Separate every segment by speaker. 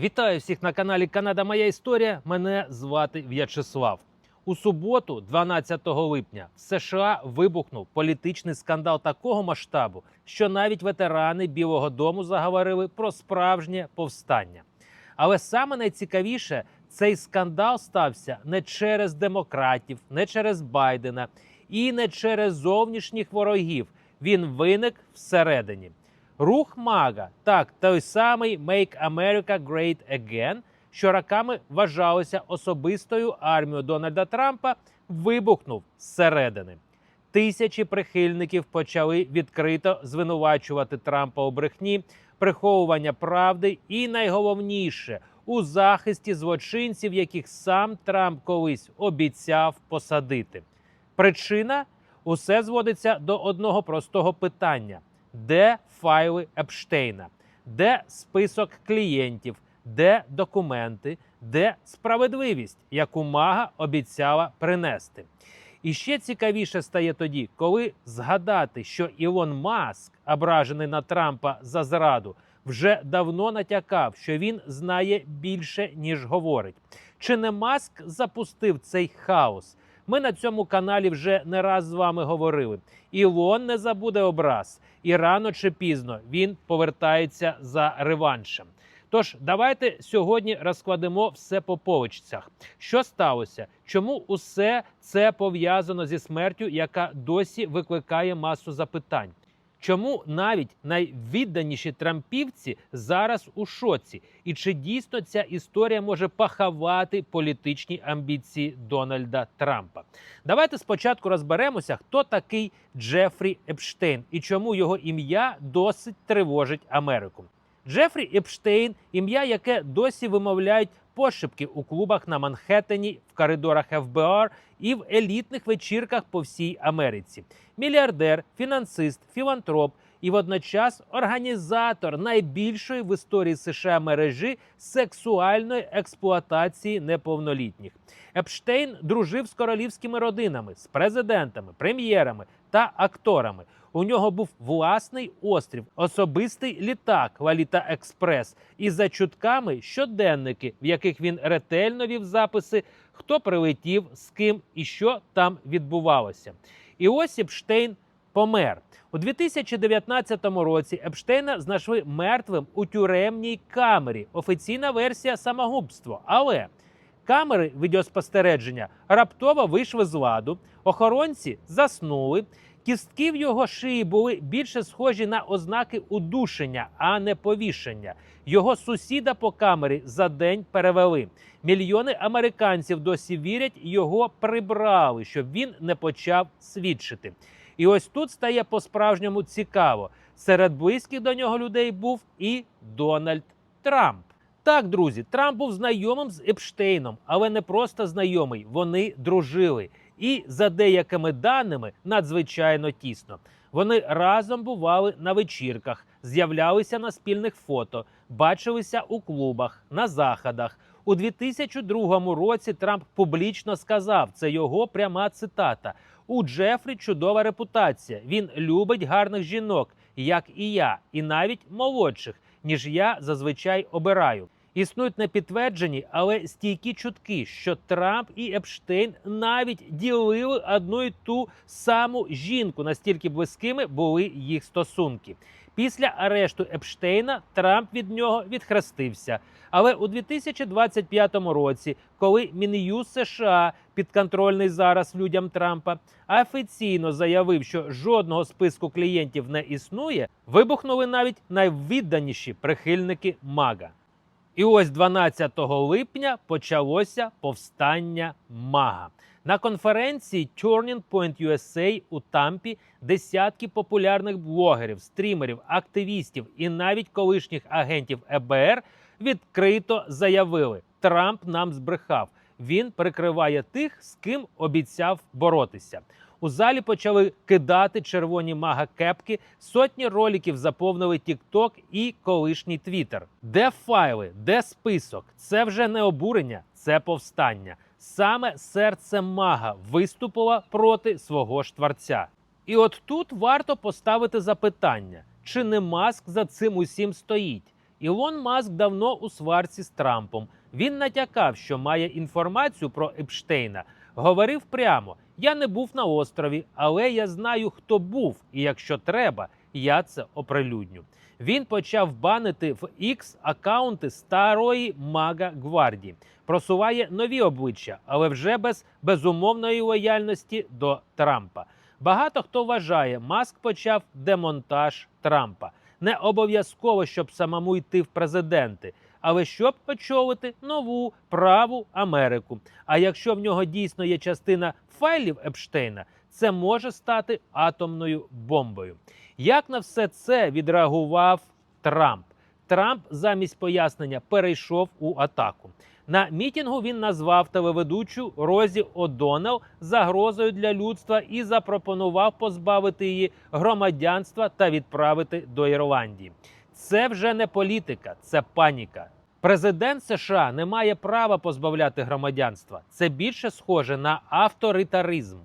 Speaker 1: Вітаю всіх на каналі Канада Моя Історія. Мене звати В'ячеслав. У суботу, 12 липня, в США вибухнув політичний скандал такого масштабу, що навіть ветерани Білого Дому заговорили про справжнє повстання. Але саме найцікавіше, цей скандал стався не через демократів, не через Байдена і не через зовнішніх ворогів. Він виник всередині. Рух Мага, так, той самий Make America Great Again, що роками вважалося особистою армією Дональда Трампа, вибухнув зсередини. Тисячі прихильників почали відкрито звинувачувати Трампа у брехні, приховування правди і найголовніше у захисті злочинців, яких сам Трамп колись обіцяв посадити. Причина усе зводиться до одного простого питання: де файли Епштейна, де список клієнтів, де документи, де справедливість, яку мага обіцяла принести. І ще цікавіше стає тоді, коли згадати, що Ілон Маск, ображений на Трампа за зраду, вже давно натякав, що він знає більше ніж говорить. Чи не Маск запустив цей хаос? Ми на цьому каналі вже не раз з вами говорили. Ілон не забуде образ, і рано чи пізно він повертається за реваншем. Тож давайте сьогодні розкладемо все по поличцях. Що сталося? Чому усе це пов'язано зі смертю, яка досі викликає масу запитань? Чому навіть найвідданіші трампівці зараз у шоці? І чи дійсно ця історія може пахавати політичні амбіції Дональда Трампа? Давайте спочатку розберемося, хто такий Джефрі Епштейн і чому його ім'я досить тривожить Америку. Джефрі Епштейн ім'я, яке досі вимовляють пошепки у клубах на Манхеттені, в коридорах ФБР і в елітних вечірках по всій Америці. Мільярдер, фінансист, філантроп і водночас організатор найбільшої в історії США мережі сексуальної експлуатації неповнолітніх. Епштейн дружив з королівськими родинами, з президентами, прем'єрами та акторами. У нього був власний острів, особистий літак Лаліта Експрес, і за чутками щоденники, в яких він ретельно вів записи, хто прилетів, з ким і що там відбувалося. І ось Епштейн помер. У 2019 році Епштейна знайшли мертвим у тюремній камері. Офіційна версія самогубство. Але камери відеоспостереження раптово вийшли з ладу, охоронці заснули. Кістки в його шиї були більше схожі на ознаки удушення, а не повішення. Його сусіда по камері за день перевели. Мільйони американців досі вірять, його прибрали, щоб він не почав свідчити. І ось тут стає по-справжньому цікаво. Серед близьких до нього людей був і Дональд Трамп. Так, друзі, Трамп був знайомим з Епштейном, але не просто знайомий, вони дружили. І за деякими даними надзвичайно тісно. Вони разом бували на вечірках, з'являлися на спільних фото, бачилися у клубах, на заходах. У 2002 році Трамп публічно сказав, це його пряма цитата. У Джефрі чудова репутація. Він любить гарних жінок, як і я, і навіть молодших, ніж я зазвичай обираю. Існують непідтверджені, але стійкі чутки, що Трамп і Епштейн навіть ділили одну і ту саму жінку, настільки близькими були їх стосунки. Після арешту Епштейна Трамп від нього відхрестився. Але у 2025 році, коли Мін'юз США підконтрольний зараз людям Трампа, офіційно заявив, що жодного списку клієнтів не існує, вибухнули навіть найвідданіші прихильники Мага. І ось 12 липня почалося повстання Мага. На конференції Turning Point USA у Тампі десятки популярних блогерів, стрімерів, активістів і навіть колишніх агентів ЕБР відкрито заявили: Трамп нам збрехав. Він прикриває тих, з ким обіцяв боротися. У залі почали кидати червоні мага кепки. Сотні роліків заповнили TikTok і колишній Twitter. Де файли, де список? Це вже не обурення, це повстання. Саме серце мага виступило проти свого ж творця. І от тут варто поставити запитання: чи не маск за цим усім стоїть? Ілон Маск давно у сварці з Трампом. Він натякав, що має інформацію про Епштейна. Говорив прямо: я не був на острові, але я знаю, хто був, і якщо треба, я це оприлюдню. Він почав банити в X акаунти старої мага гвардії, просуває нові обличчя, але вже без безумовної лояльності до Трампа. Багато хто вважає, Маск почав демонтаж Трампа. Не обов'язково, щоб самому йти в президенти, але щоб очолити нову праву Америку. А якщо в нього дійсно є частина файлів Епштейна, це може стати атомною бомбою. Як на все це відреагував Трамп? Трамп замість пояснення перейшов у атаку. На мітінгу він назвав телеведучу Розі О'Доннелл загрозою для людства і запропонував позбавити її громадянства та відправити до Ірландії. Це вже не політика, це паніка. Президент США не має права позбавляти громадянства. Це більше схоже на авторитаризм.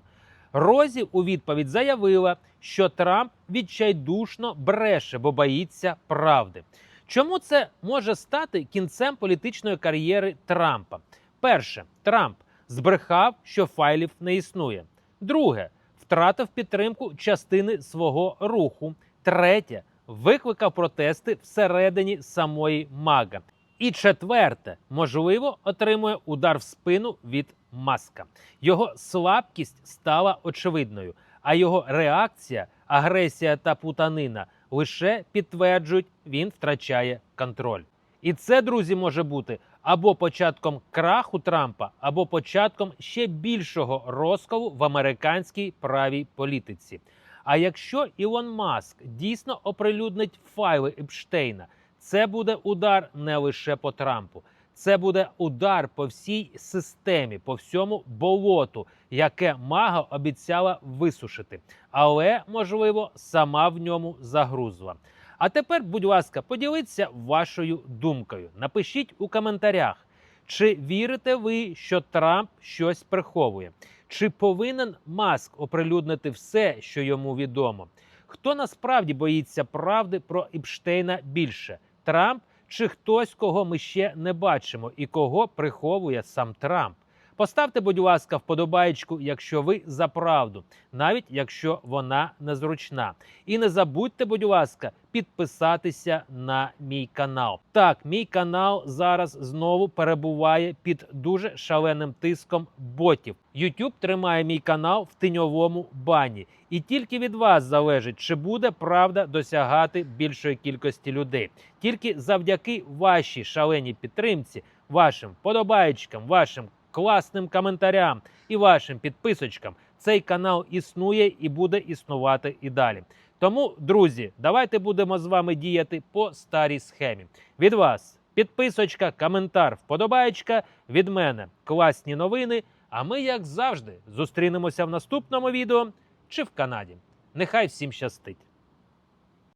Speaker 1: Розі у відповідь заявила, що Трамп відчайдушно бреше, бо боїться правди. Чому це може стати кінцем політичної кар'єри Трампа? Перше, Трамп збрехав, що файлів не існує. Друге, втратив підтримку частини свого руху. Третє, викликав протести всередині самої мага. І четверте, можливо, отримує удар в спину від маска. Його слабкість стала очевидною, а його реакція, агресія та путанина лише підтверджують, він втрачає контроль. І це, друзі, може бути або початком краху Трампа, або початком ще більшого розколу в американській правій політиці. А якщо Ілон Маск дійсно оприлюднить файли Епштейна, це буде удар не лише по Трампу, це буде удар по всій системі, по всьому болоту, яке мага обіцяла висушити, але можливо сама в ньому загрузла. А тепер, будь ласка, поділіться вашою думкою. Напишіть у коментарях, чи вірите ви, що Трамп щось приховує, чи повинен Маск оприлюднити все, що йому відомо. Хто насправді боїться правди про Іпштейна більше Трамп чи хтось, кого ми ще не бачимо, і кого приховує сам Трамп? Поставте, будь ласка, вподобаєчку, якщо ви за правду, навіть якщо вона незручна. І не забудьте, будь ласка, підписатися на мій канал. Так, мій канал зараз знову перебуває під дуже шаленим тиском ботів. YouTube тримає мій канал в тиньовому бані, і тільки від вас залежить, чи буде правда досягати більшої кількості людей. Тільки завдяки вашій шаленій підтримці, вашим вподобаєчкам, вашим класним коментарям і вашим підписочкам цей канал існує і буде існувати і далі. Тому, друзі, давайте будемо з вами діяти по старій схемі. Від вас підписочка, коментар, вподобаєчка. Від мене класні новини. А ми, як завжди, зустрінемося в наступному відео чи в Канаді. Нехай всім щастить!